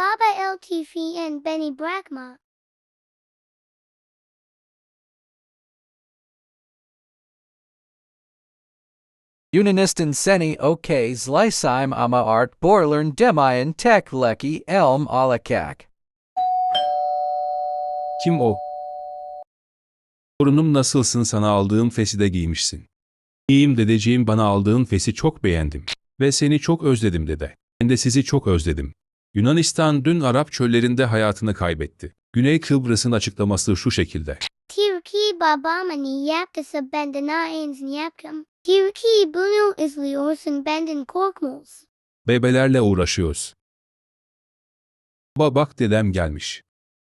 Baba Latifi and Benny Brakma. Yunanistan seni okay zlysim ama art borlern demayan tek leki elm alakak. Kim o? Torunum nasılsın sana aldığım fesi de giymişsin. İyiyim dedeciğim bana aldığın fesi çok beğendim. Ve seni çok özledim dede. Ben de sizi çok özledim. Yunanistan dün Arap çöllerinde hayatını kaybetti. Güney Kıbrıs'ın açıklaması şu şekilde. Tirki babamani yaptasa bendana ins yapkum. Tirki bunu izliyorsun benden korkmuş. Bebelerle uğraşıyoruz. Baba bak dedem gelmiş.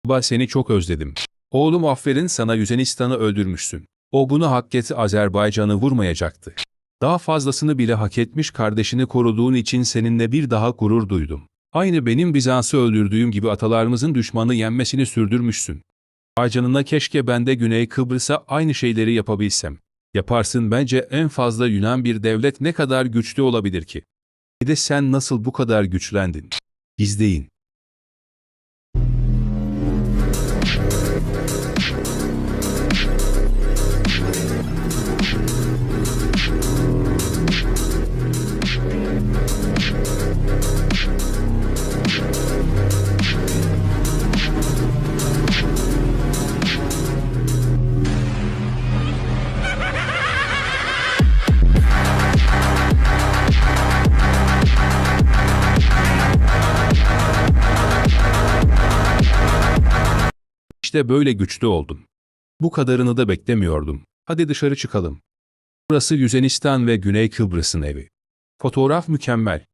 Baba seni çok özledim. Oğlum aferin sana Yüzenistan'ı öldürmüşsün. O bunu hak etti Azerbaycan'ı vurmayacaktı. Daha fazlasını bile hak etmiş kardeşini koruduğun için seninle bir daha gurur duydum. Aynı benim Bizans'ı öldürdüğüm gibi atalarımızın düşmanı yenmesini sürdürmüşsün. Aycanına keşke ben de Güney Kıbrıs'a aynı şeyleri yapabilsem. Yaparsın bence en fazla Yunan bir devlet ne kadar güçlü olabilir ki? Bir de sen nasıl bu kadar güçlendin? İzleyin. İşte böyle güçlü oldun. Bu kadarını da beklemiyordum. Hadi dışarı çıkalım. Burası Yüzenistan ve Güney Kıbrıs'ın evi. Fotoğraf mükemmel.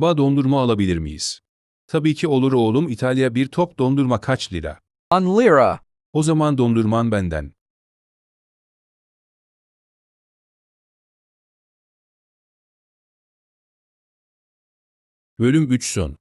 Ba dondurma alabilir miyiz? Tabii ki olur oğlum İtalya bir top dondurma kaç lira? On lira. O zaman dondurman benden. Bölüm 3 son.